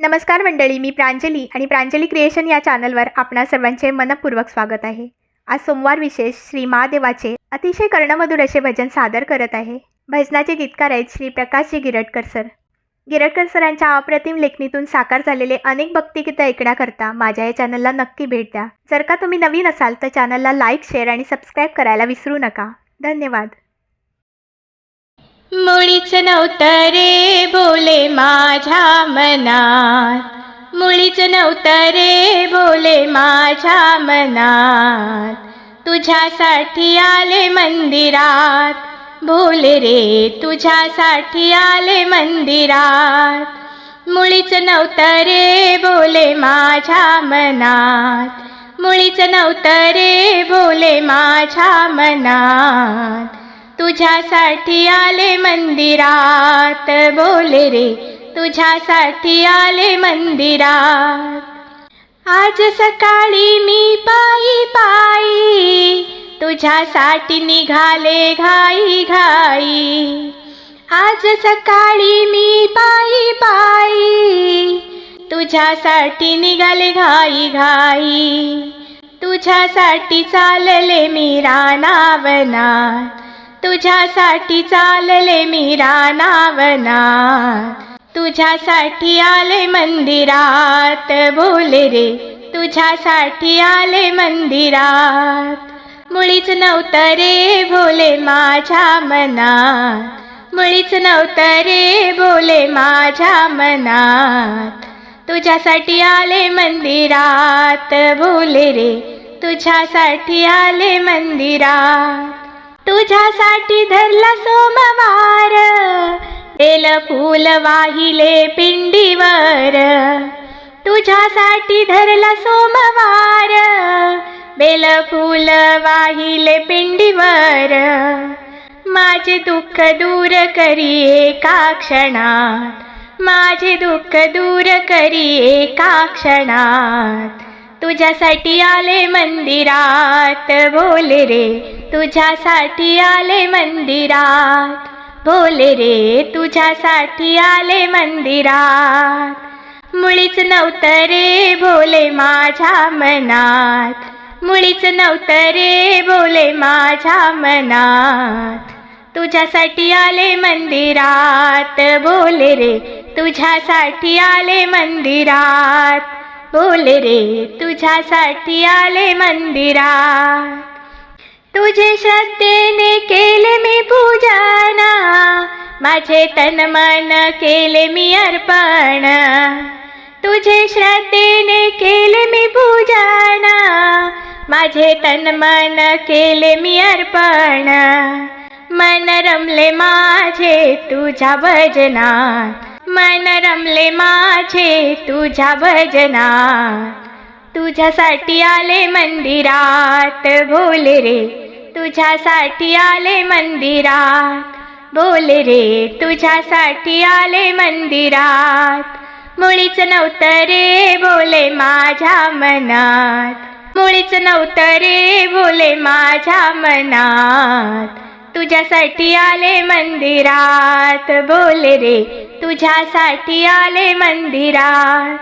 नमस्कार मंडळी मी प्रांजली आणि प्रांजली क्रिएशन या चॅनलवर आपणा सर्वांचे मनपूर्वक स्वागत आहे. आज सोमवार विशेष श्री महादेवाचे अतिशय कर्णमधुर असे भजन सादर करत आहे. भजनाचे गीतकार आहेत श्री प्रकाशजी गिरटकर सर. गिरटकर सरांच्या अप्रतिम लेखणीतून साकार झालेले अनेक भक्तिगीतं ऐकण्याकरता माझ्या या चॅनलला नक्की भेट द्या. जर का तुम्ही नवीन असाल तर चॅनलला लाईक शेअर आणि सबस्क्राईब करायला विसरू नका. धन्यवाद. मुळीच नव्हतं रे बोले माझ्या मनात. मुळीच नव्हतं रे बोले माझ्या मनात. तुझ्यासाठी आले मंदिरात. बोले रे तुझ्यासाठी आले मंदिरात. मुळीच नव्हतं रे बोले माझ्या मनात. मुळीच नव्हतं रे बोले माझ्या मनात. तुझ्यासाठी आले मंदिरात. बोले रे तुझ्यासाठी आले मंदिरात. आज सकाळी मी पायी पायी तुझ्यासाठी निघाले घाई घाई. आज सकाळी मी पायी पायी तुझ्यासाठी निघाले घाई घाई. तुझ्यासाठी चालले मी रानावनात. तुझ्यासाठी चालले मी रानावना तुझ्यासाठी आले मंदिरात. भोले रे तुझ्यासाठी आले मंदिरात. मुळीच नव्हतं रे भोले माझ्या मनात. मुळीच नव्हतं रे बोले माझ्या मनात. तुझ्यासाठी आले मंदिरात. भोले रे तुझ्यासाठी आले मंदिरात. तुझ्यासाठी धरला सोमवार. बेल फूल वाहिले पिंडीवर. तुझ्यासाठी धरला सोमवार. बेल फूल वाहिले पिंडीवर. माझे दुःख दूर करी एका क्षणात. माझे दुःख दूर करी एका क्षणात. तुझ्यासाठी आले मंदिरात. बोल रे तुझ्यासाठी आले मंदिरात. बोल रे तुझ्यासाठी आले मंदिरात. मुळीच नव्हतं रे बोले माझ्या मनात. मुळीच नव्हतं रे बोले माझ्या मनात. तुझ्यासाठी आले मंदिरात. बोल रे तुझ्यासाठी आले मंदिरात. बोले रे तुझ्यासाठी आले मंदिरात. तुझे श्रद्धेने केले मी पूजना माझे तन मन केले मी अर्पण. तुझे श्रद्धेने केले मी पूजना माझे तन मन केले मी अर्पण. मन रमले माझे तुझ्या भजनात मन रमले माझे तुझ्या भजनात. तुझ्यासाठी आले मंदिरात. बोले रे तुझ्यासाठी आले मंदिरात. बोले रे तुझ्यासाठी आले मंदिरात. मुळीच नव्हतं रे बोले माझ्या मनात. मुळीच नव्हतं रे बोले माझ्या मनात. तुझ्यासाठी आले मंदिरात. बोले रे तुझ्यासाठी आले मंदिरात.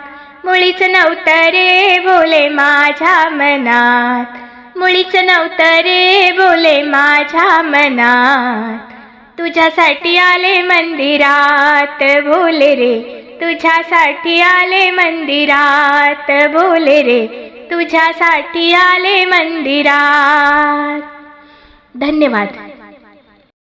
मुळीच नव्हतं रे बोले माझ्या मनात. मुळीच नव्हतं रे बोले माझ्या मनात. तुझ्यासाठी आले मंदिरात बोले रे. तुझ्यासाठी आले मंदिरात बोले रे. तुझ्यासाठी आले मंदिरात. धन्यवाद.